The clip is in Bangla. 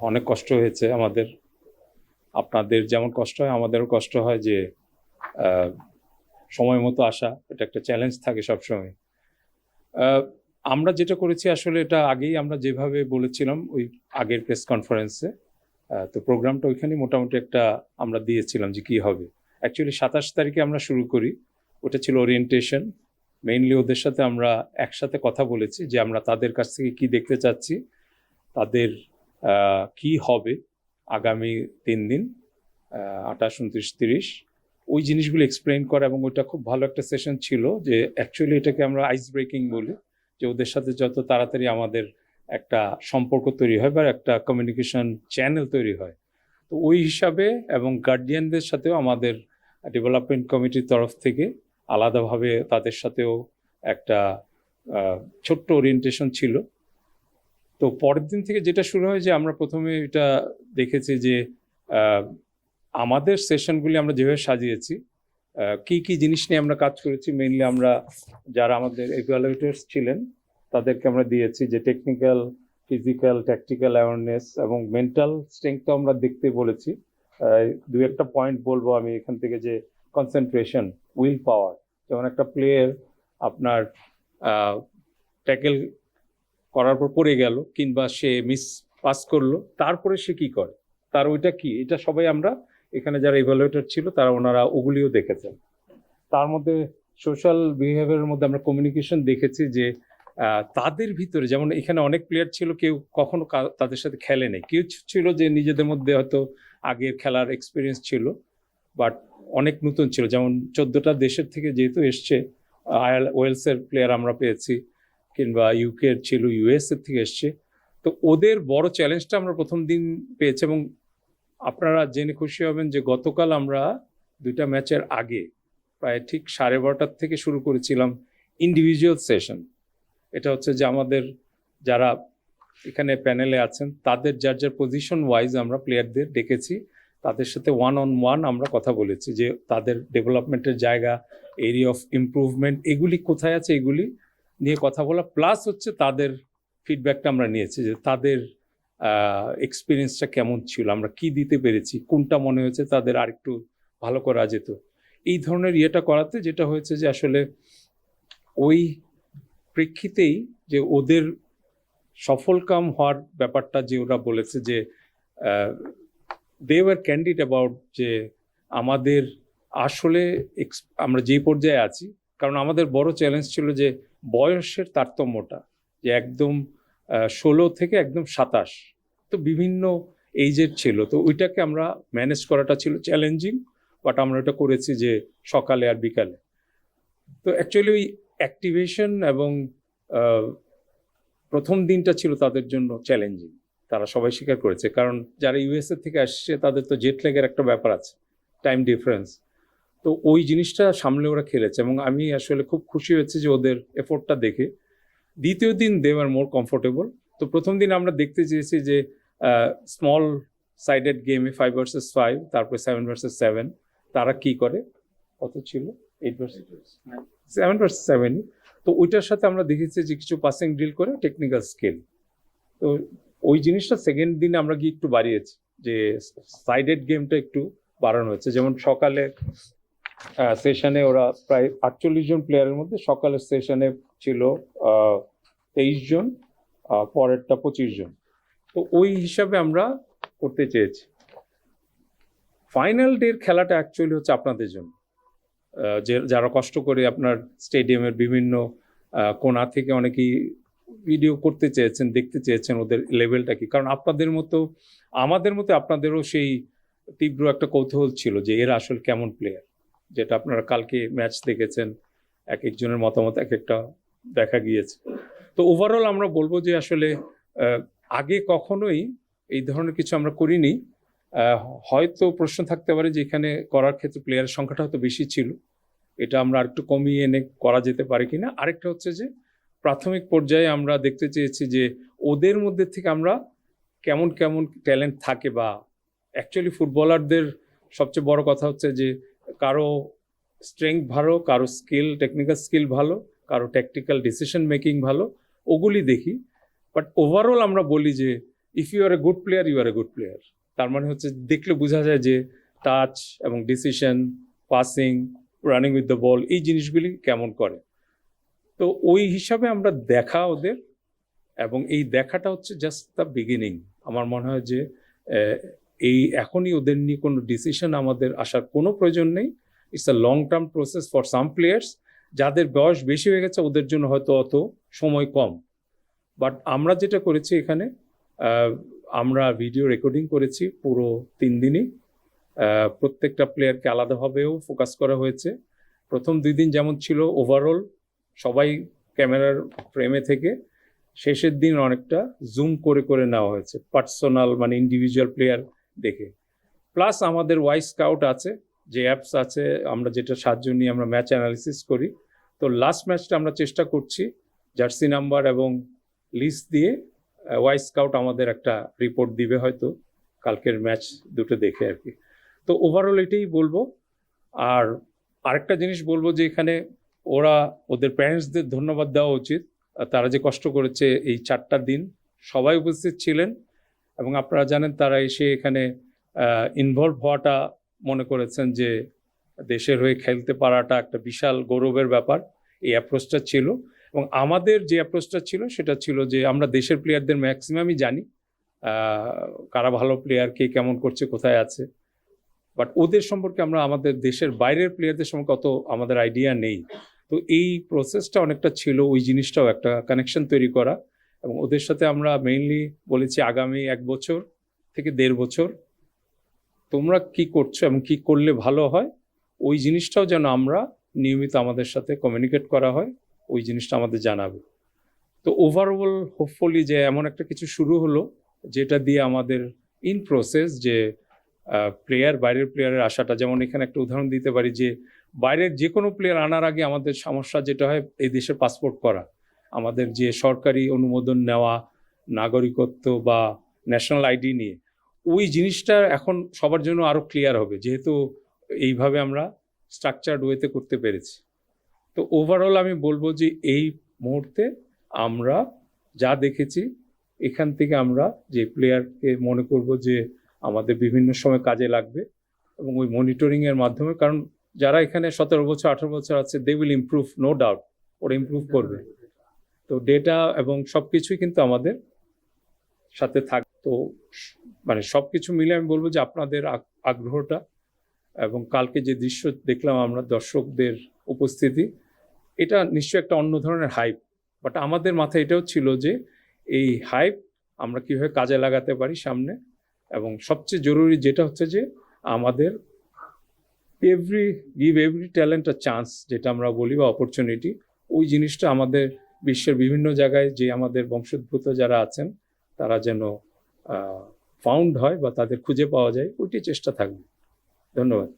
অনেক কষ্ট হয়েছে আমাদের। আপনাদের যেমন কষ্ট হয়, আমাদেরও কষ্ট হয় যে সময় মতো আসা, এটা একটা চ্যালেঞ্জ থাকে সবসময়। আমরা যেটা করেছি আসলে এটা আগেই আমরা যেভাবে বলেছিলাম ওই আগের প্রেস কনফারেন্সে তো প্রোগ্রামটা ওইখানে মোটামুটি একটা আমরা দিয়েছিলাম যে কি হবে। অ্যাকচুয়ালি সাতাশ তারিখে আমরা শুরু করি, ওটা ছিল ওরিয়েন্টেশন মেইনলি ওদের সাথে আমরা একসাথে কথা বলেছি যে আমরা তাদের কাছ থেকে কি দেখতে চাচ্ছি, তাদের কি হবে আগামী তিন দিন? আঠাশ, উনত্রিশ, তিরিশ। ওই জিনিসগুলো এক্সপ্লেন করা এবং ওইটা খুব ভালো একটা সেশন ছিল যে অ্যাকচুয়ালি এটাকে আমরা আইস ব্রেকিং বলি, যে ওদের সাথে যত তাড়াতাড়ি আমাদের একটা সম্পর্ক তৈরি হয় বা একটা কমিউনিকেশন চ্যানেল তৈরি হয়। তো ওই হিসাবে এবং গার্ডিয়ানদের সাথেও আমাদের ডেভেলপমেন্ট কমিটির তরফ থেকে আলাদাভাবে তাদের সাথেও একটা ছোট্ট ওরিয়েন্টেশন ছিল। তো পরের দিন থেকে যেটা শুরু হয় যে আমরা প্রথমে এটা দেখেছি যে আমাদের সেশনগুলি আমরা যেভাবে সাজিয়েছি কি কি জিনিস নিয়ে আমরা কাজ করেছি মেইনলি আমরা যারা আমাদের ইভ্যালুয়েটার্স ছিলেন, তাদেরকে আমরা দিয়েছি যে টেকনিক্যাল ফিজিক্যাল ট্যাকটিক্যাল অ্যাওয়ারনেস এবং মেন্টাল স্ট্রেংথও আমরা দেখতে বলেছি। দু একটা পয়েন্ট বলব আমি এখান থেকে যে কনসেন্ট্রেশন উইল পাওয়ার যেমন একটা প্লেয়ার আপনার ট্যাকেল করার পর পড়ে গেল, কিংবা সে মিস পাস করল, তারপরে সে কি করে? তার ওইটা কি? এটা সবাই আমরা এখানে যারা ইভ্যালুয়েটর ছিল, তারা ওনারা ওগুলিও দেখেছেন। তার মধ্যে সোশ্যাল বিহেভিয়ারের মধ্যে আমরা কমিউনিকেশন দেখেছি যে তাদের ভিতরে যেমন এখানে অনেক প্লেয়ার ছিল, কেউ কখনো তাদের সাথে খেলে নেই। কেউ ছিল যে নিজেদের মধ্যে হয়তো আগের খেলার এক্সপিরিয়েন্স ছিল বাট অনেক নতুন ছিল। যেমন চোদ্দটা দেশের থেকে যেহেতু এসছে ওয়েলসের প্লেয়ার আমরা পেয়েছি। কিংবা ইউকে ছিল ইউএস এর থেকে এসছে। তো ওদের বড় চ্যালেঞ্জটা আমরা প্রথম দিন পেয়েছি এবং আপনারা জেনে খুশি হবেন যে গতকাল আমরা দুইটা ম্যাচের আগে প্রায় ঠিক সাড়ে বারোটার থেকে শুরু করেছিলাম ইন্ডিভিজুয়াল সেশন এটা হচ্ছে যে আমাদের যারা এখানে প্যানেলে আছেন, তাদের যার যার পজিশন ওয়াইজ আমরা প্লেয়ারদের ডেকেছি, তাদের সাথে ওয়ান অন ওয়ান আমরা কথা বলেছি যে তাদের ডেভেলপমেন্টের জায়গা এরিয়া অফ ইমপ্রুভমেন্ট এগুলি কোথায় আছে, এগুলি নিয়ে কথা বলা প্লাস হচ্ছে তাদের ফিডব্যাকটা আমরা নিয়েছি যে তাদের এক্সপিরিয়েন্সটা কেমন ছিল, আমরা কি দিতে পেরেছি, কোনটা মনে হয়েছে তাদের আরেকটু ভালো করা যেত। এই ধরনের ইয়েটা করাতে যেটা হয়েছে যে আসলে ওই প্রেক্ষিতেই যে ওদের সফলকাম হওয়ার ব্যাপারটা যে ওরা বলেছে যে দে ওয়ার ক্যান্ডিড অ্যাবাউট যে আমাদের আসলে আমরা যেই পর্যায়ে আছি, কারণ আমাদের বড় চ্যালেঞ্জ ছিল যে বয়সের তারতম্যটা যে একদম ষোলো থেকে একদম সাতাশ। তো বিভিন্ন এইজের ছিল। তো ওইটাকে আমরা ম্যানেজ করাটা ছিল চ্যালেঞ্জিং বাট আমরা ওটা করেছি যে সকালে আর বিকালে। তো অ্যাকচুয়ালি ওই অ্যাক্টিভেশন এবং প্রথম দিনটা ছিল তাদের জন্য চ্যালেঞ্জিং তারা সবাই স্বীকার করেছে। কারণ যারা ইউএসএ থেকে আসছে, তাদের তো জেট লেগের একটা ব্যাপার আছে। টাইম ডিফারেন্স তো ওই জিনিসটা সামলে ওরা খেলেছে এবং আমি আসলে খুব খুশি হয়েছি যে ওদের এফোর্টটা দেখে। দ্বিতীয় দিন দে আর মোর কমফোর্টেবল তো প্রথম দিন আমরা দেখতে চেয়েছি যে স্মল সাইডেড গেমে ফাইভ ভার্সেস ফাইভ তারপরে সেভেন ভার্সেস সেভেন তারা কি করে? কত ছিল? Eight versus seven versus seven তো ওইটার সাথে আমরা দেখেছি যে কিছু পাসিং ডিল করে টেকনিক্যাল স্কিল তো ওই জিনিসটা সেকেন্ড দিনে আমরা গিয়ে একটু বাড়িয়েছি যে সাইডেড গেমটা একটু বাড়ানো হয়েছে। যেমন সকালে সেশনে ওরা প্রায় আটচল্লিশ জন প্লেয়ারের মধ্যে সকালের সেশনে ছিল তেইশ জন পরেরটা পঁচিশ জন। তো ওই হিসাবে আমরা করতে চেয়েছি। ফাইনাল ডের খেলাটা অ্যাকচুয়ালি হচ্ছে আপনাদের জন্য। যে, যারা কষ্ট করে আপনার স্টেডিয়ামের বিভিন্ন কোণা থেকে অনেকেই ভিডিও করতে চেয়েছেন, দেখতে চেয়েছেন, ওদের লেভেলটা কি? কারণ আপনাদের মতো, আমাদের মতো আপনাদেরও সেই তীব্র একটা কৌতূহল ছিল যে এরা আসলে কেমন প্লেয়ার যেটা আপনারা কালকে ম্যাচ দেখেছেন, এক একজনের মতামত এক একটা দেখা গিয়েছে। তো ওভারঅল আমরা বলব যে আসলে আগে কখনোই এই ধরনের কিছু আমরা করিনি। হয়তো প্রশ্ন থাকতে পারে যে এখানে করার ক্ষেত্রে প্লেয়ারের সংখ্যাটা হয়তো বেশি ছিল। এটা আমরা আরেকটু কমিয়ে এনে করা যেতে পারে কিনা। আরেকটা হচ্ছে যে, প্রাথমিক পর্যায়ে আমরা দেখতে চেয়েছি যে ওদের মধ্যে থেকে আমরা কেমন কেমন ট্যালেন্ট থাকে বা অ্যাকচুয়ালি ফুটবলারদের সবচেয়ে বড় কথা হচ্ছে যে কারও স্ট্রেংথ ভালো, কারও স্কিল টেকনিক্যাল স্কিল ভালো, কারও ট্যাকটিক্যাল ডিসিশন মেকিং ভালো, ওগুলি দেখি। বাট ওভারঅল আমরা বলি যে if you are a good player you are a good player তার মানে হচ্ছে দেখলে বোঝা যায় যে টাচ এবং decision passing running with the ball এই জিনিসগুলি কেমন করে। তো ওই হিসাবে আমরা দেখা ওদের, এবং এই দেখাটা হচ্ছে জাস্ট দ্য বিগিনিং আমার মনে হয় যে এই এখনই ওদের নিয়ে কোনো ডিসিশন আমাদের আসার কোনো প্রয়োজন নেই। It's a long term process for some players যাদের বয়স বেশি হয়ে গেছে, ওদের জন্য হয়তো অত সময় কম। বাট আমরা যেটা করেছি এখানে আমরা ভিডিও রেকর্ডিং করেছি পুরো তিন দিনই। প্রত্যেকটা প্লেয়ারকে আলাদাভাবেও ফোকাস করা হয়েছে। প্রথম দুই দিন যেমন ছিল ওভারঅল সবাই ক্যামেরার ফ্রেমে থেকে। শেষের দিন অনেকটা জুম করে করে নেওয়া হয়েছে। পার্সোনাল মানে ইন্ডিভিজুয়াল প্লেয়ার দেখে। প্লাস আমাদের ওয়াই স্কাউট আছে, যে অ্যাপস আছে, আমরা যেটা সাহায্য নিয়ে আমরা ম্যাচ অ্যানালিসিস করি। তো লাস্ট ম্যাচটা আমরা চেষ্টা করছি জার্সি নাম্বার এবং লিস্ট দিয়ে ওয়াই স্কাউট আমাদের একটা রিপোর্ট দিবে হয়তো, কালকের ম্যাচ দুটো দেখে আর কি। তো ওভারঅল এটাই বলব। আর আরেকটা জিনিস বলব যে এখানে ওরা ওদের প্যারেন্টসদের ধন্যবাদ দেওয়া উচিত। তারা যে কষ্ট করেছে এই চারটা দিন, সবাই উপস্থিত ছিলেন। এবং আপনারা জানেন তারা এসে এখানে ইনভলভ হওয়াটা মনে করেছেন যে দেশের হয়ে খেলতে পারাটা একটা বিশাল গৌরবের ব্যাপার। এই অ্যাপ্রোচটা ছিল এবং আমাদের যে অ্যাপ্রোচটা ছিল সেটা ছিল যে আমরা দেশের প্লেয়ারদের ম্যাক্সিমামই জানি কারা ভালো প্লেয়ার কে কেমন করছে, কোথায় আছে। বাট ওদের সম্পর্কে আমরা আমাদের দেশের বাইরের প্লেয়ারদের সম্পর্কে অত আমাদের আইডিয়া নেই। তো এই প্রসেসটা অনেকটা ছিল, ওই জিনিসটাও একটা কানেকশন তৈরি করা। এবং ওদের সাথে আমরা মেইনলি বলেছি আগামী এক বছর থেকে দেড় বছর। তোমরা কি করছ এবং কি করলে ভালো হয়? ওই জিনিসটাও যেন আমরা নিয়মিত আমাদের সাথে কমিউনিকেট করা হয়, ওই জিনিসটা আমাদের জানাবে। তো ওভারঅল হোপফুলি যে এমন একটা কিছু শুরু হলো, যেটা দিয়ে আমাদের ইন প্রসেস যে প্লেয়ার বাইরের প্লেয়ারের আসাটা যেমন এখানে একটা উদাহরণ দিতে পারি যে, বাইরের যে কোনো প্লেয়ার আনার আগে আমাদের সমস্যা যেটা হয়, এই দেশের পাসপোর্ট করা। আমাদের যে সরকারি অনুমোদন নেওয়া, নাগরিকত্ব বা ন্যাশনাল আইডি নিয়ে, ওই জিনিসটা এখন সবার জন্য আরও ক্লিয়ার হবে, যেহেতু এইভাবে আমরা স্ট্রাকচার্ড ওয়েতে করতে পেরেছি। তো ওভারঅল আমি বলব যে এই মুহূর্তে আমরা যা দেখেছি, এখান থেকে আমরা যে প্লেয়ারকে মনে করব যে আমাদের বিভিন্ন সময় কাজে লাগবে এবং ওই মনিটরিংয়ের মাধ্যমে, কারণ যারা এখানে সতেরো বছর, আঠারো বছর আছে they will improve no doubt ওরা ইমপ্রুভ করবে। তো ডেটা এবং সব কিছুই কিন্তু আমাদের সাথে থাক তো মানে সব কিছু মিলে আমি বলব যে আপনাদের আগ- আগ্রহটা এবং কালকে যে দৃশ্য দেখলাম আমরা দর্শকদের উপস্থিতি, এটা নিশ্চয়ই একটা অন্য ধরনের হাইপ বাট আমাদের মাথায় এটাও ছিল যে এই হাইপ আমরা কীভাবে কাজে লাগাতে পারি সামনে এবং সবচেয়ে জরুরি যেটা হচ্ছে যে আমাদের every give every talent a chance যেটা আমরা বলি বা অপরচুনিটি ওই জিনিসটা আমাদের বিশ্বের বিভিন্ন জায়গায় যে আমাদের বংশোদ্ভূত যারা আছেন, তারা যেন ফাউন্ড হয় বা তাদের খুঁজে পাওয়া যায় ওইটি চেষ্টা থাকবে। ধন্যবাদ।